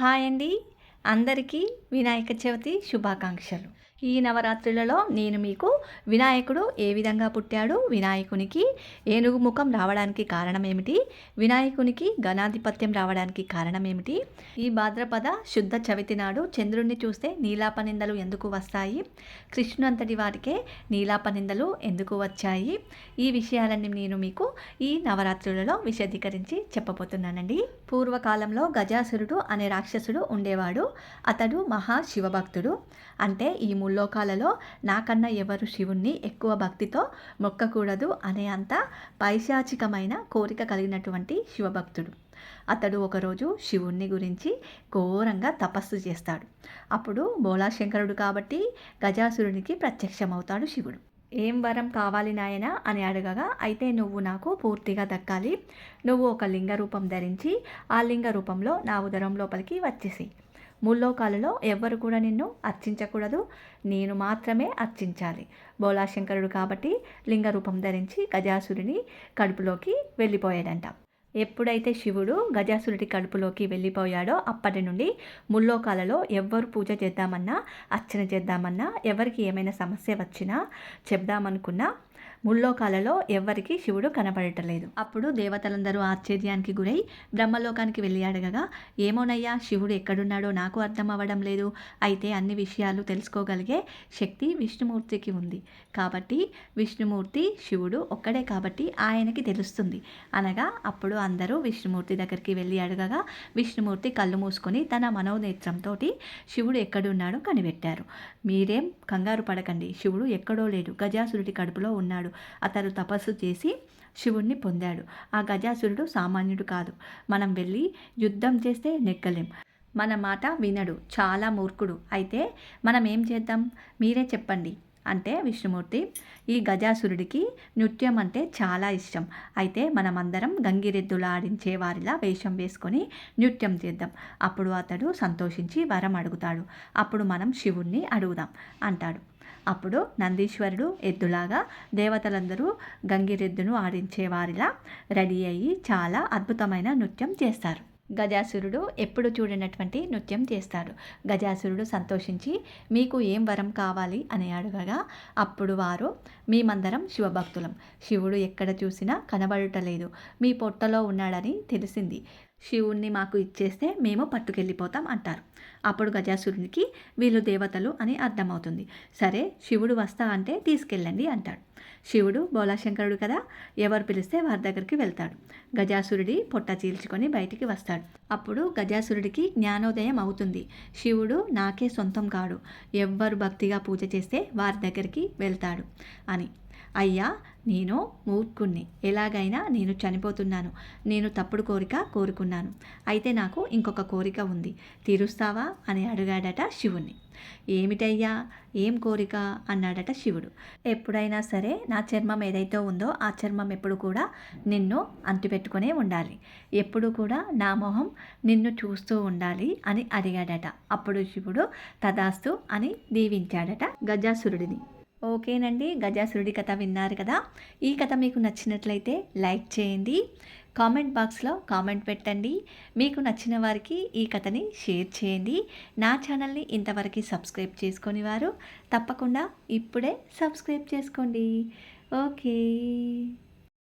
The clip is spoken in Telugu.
హాయ్ అండి. అందరికీ వినాయక చవితి శుభాకాంక్షలు. ఈ నవరాత్రులలో నేను మీకు వినాయకుడు ఏ విధంగా పుట్టాడు వినాయకునికి ఏనుగు ముఖం రావడానికి కారణం ఏమిటి వినాయకునికి గణాధిపత్యం రావడానికి కారణం ఏమిటి ఈ భాద్రపద శుద్ధ చవితి నాడు చంద్రుణ్ణి చూస్తే నీలాపనిందలు ఎందుకు వస్తాయి కృష్ణునంతటి వారికే నీలాపనిందలు ఎందుకు వచ్చాయి ఈ విషయాలన్నీ నేను మీకు ఈ నవరాత్రులలో విశదీకరించి చెప్పబోతున్నానండి. పూర్వకాలంలో గజాసురుడు అనే రాక్షసుడు ఉండేవాడు. అతడు మహా శివభక్తుడు. అంటే ఈ ముల్లోకాలలో నాకన్నా ఎవరు శివుణ్ణి ఎక్కువ భక్తితో మొక్కకూడదు అనే అంత పైశాచికమైన కోరిక కలిగినటువంటి శివభక్తుడు. అతడు ఒకరోజు శివుణ్ణి గురించి ఘోరంగా తపస్సు చేస్తాడు. అప్పుడు బోలాశంకరుడు కాబట్టి గజాసురునికి ప్రత్యక్షమవుతాడు శివుడు. ఏం వరం కావాలి నాయన? అని అడగగా అయితే నువ్వు నాకు పూర్తిగా దక్కాలి. నువ్వు ఒక లింగ రూపం ధరించి ఆ లింగ రూపంలో నా ఉదరం లోపలికి వచ్చేసి ముల్లోకాలలో ఎవ్వరు కూడా నిన్ను అర్చించకూడదు. నేను మాత్రమే అర్చించాలి. బోలాశంకరుడు కాబట్టి లింగ రూపం ధరించి గజాసురుని కడుపులోకి వెళ్ళిపోయాడంట. ఎప్పుడైతే శివుడు గజాసురుడి కడుపులోకి వెళ్ళిపోయాడో అప్పటి నుండి ముల్లోకాలలో ఎవ్వరు పూజ చేద్దామన్నా అర్చన చేద్దామన్నా ఎవరికి ఏమైనా సమస్య వచ్చినా చెప్దామనుకున్నా ముల్లోకాలలో ఎవ్వరికి శివుడు కనబడటలేదు అప్పుడు దేవతలందరూ ఆశ్చర్యానికి గురై బ్రహ్మలోకానికి వెళ్ళి అడగగా ఏమోనయ్యా శివుడు ఎక్కడున్నాడో నాకు అర్థం అవ్వడం లేదు. అయితే అన్ని విషయాలు తెలుసుకోగలిగే శక్తి విష్ణుమూర్తికి ఉంది. కాబట్టి విష్ణుమూర్తి శివుడు ఒక్కడే కాబట్టి ఆయనకి తెలుస్తుంది. అనగా అప్పుడు అందరూ విష్ణుమూర్తి దగ్గరికి వెళ్ళి అడగగా విష్ణుమూర్తి కళ్ళు మూసుకొని తన మనోనేత్రంతో శివుడు ఎక్కడున్నాడో కనిపెట్టారు. మీరేం కంగారు పడకండి. శివుడు ఎక్కడో లేడు. గజాసురుడి కడుపులో ఉన్నాడు. ఉన్నాడు అతడు తపస్సు చేసి శివుణ్ణి పొందాడు. ఆ గజాసురుడు సామాన్యుడు కాదు. మనం వెళ్ళి యుద్ధం చేస్తే నెక్కలేం మన మాట వినడు. చాలా మూర్ఖుడు. అయితే మనం ఏం చేద్దాం? మీరే చెప్పండి. అంటే విష్ణుమూర్తి ఈ గజాసురుడికి నృత్యం అంటే చాలా ఇష్టం. అయితే మనమందరం గంగిరెద్దులు ఆడించే వారిలా వేషం వేసుకొని నృత్యం చేద్దాం. అప్పుడు అతడు సంతోషించి వరం అడుగుతాడు. అప్పుడు మనం శివుణ్ణి అడుగుదాం అంటాడు. అప్పుడు నందీశ్వరుడు ఎద్దులాగా దేవతలందరూ గంగిరెద్దును ఆడించేవారిలా రెడీ అయ్యి చాలా అద్భుతమైన నృత్యం చేస్తారు. గజాసురుడు ఎప్పుడు చూడనటువంటి నృత్యం చేస్తాడు. గజాసురుడు సంతోషించి మీకు ఏం వరం కావాలి? అని అడగగా అప్పుడు వారు మేమందరం శివభక్తులం. శివుడు ఎక్కడ చూసినా కనబడటలేదు మీ పొట్టలో ఉన్నాడని తెలిసింది. శివుణ్ణి మాకు ఇచ్చేస్తే మేము పట్టుకెళ్ళిపోతాం అంటారు. అప్పుడు గజాసురునికి వీళ్ళు దేవతలు అని అర్థమవుతుంది. సరే శివుడు వస్తా అంటే తీసుకెళ్ళండి అంటాడు. శివుడు బోలాశంకరుడు కదా ఎవరు పిలిస్తే వారి దగ్గరికి వెళ్తాడు. గజాసురుడి పొట్ట చీల్చుకొని బయటికి వస్తాడు. అప్పుడు గజాసురుడికి జ్ఞానోదయం అవుతుంది. శివుడు నాకే సొంతం కాడు. ఎవ్వరు భక్తిగా పూజ చేస్తే వారి దగ్గరికి వెళ్తాడు అని. అయ్యా నేను మూర్ఖుణ్ణి. ఎలాగైనా నేను చనిపోతున్నాను. నేను తప్పుడు కోరిక కోరుకున్నాను. అయితే నాకు ఇంకొక కోరిక ఉంది. తీరుస్తావా? అని అడిగాడట శివుణ్ణి. ఏమిటయ్యా? ఏం కోరిక? అన్నాడట శివుడు. ఎప్పుడైనా సరే నా చర్మం ఏదైతే ఉందో ఆ చర్మం ఎప్పుడు కూడా నిన్ను అంటిపెట్టుకునే ఉండాలి. ఎప్పుడు కూడా నా మొహం నిన్ను చూస్తూ ఉండాలి అని అడిగాడట. అప్పుడు శివుడు తదాస్తు అని దీవించాడట గజాసురుడిని. ఓకేనండి గజాసురుడి కథ విన్నారు కదా. ఈ కథ మీకు నచ్చినట్లయితే లైక్ చేయండి కామెంట్ బాక్స్లో కామెంట్ పెట్టండి. మీకు నచ్చిన వారికి ఈ కథని షేర్ చేయండి. నా ఛానల్ని ఇంతవరకు సబ్స్క్రైబ్ చేసుకొని వారు తప్పకుండా ఇప్పుడే సబ్స్క్రైబ్ చేసుకోండి. ఓకే.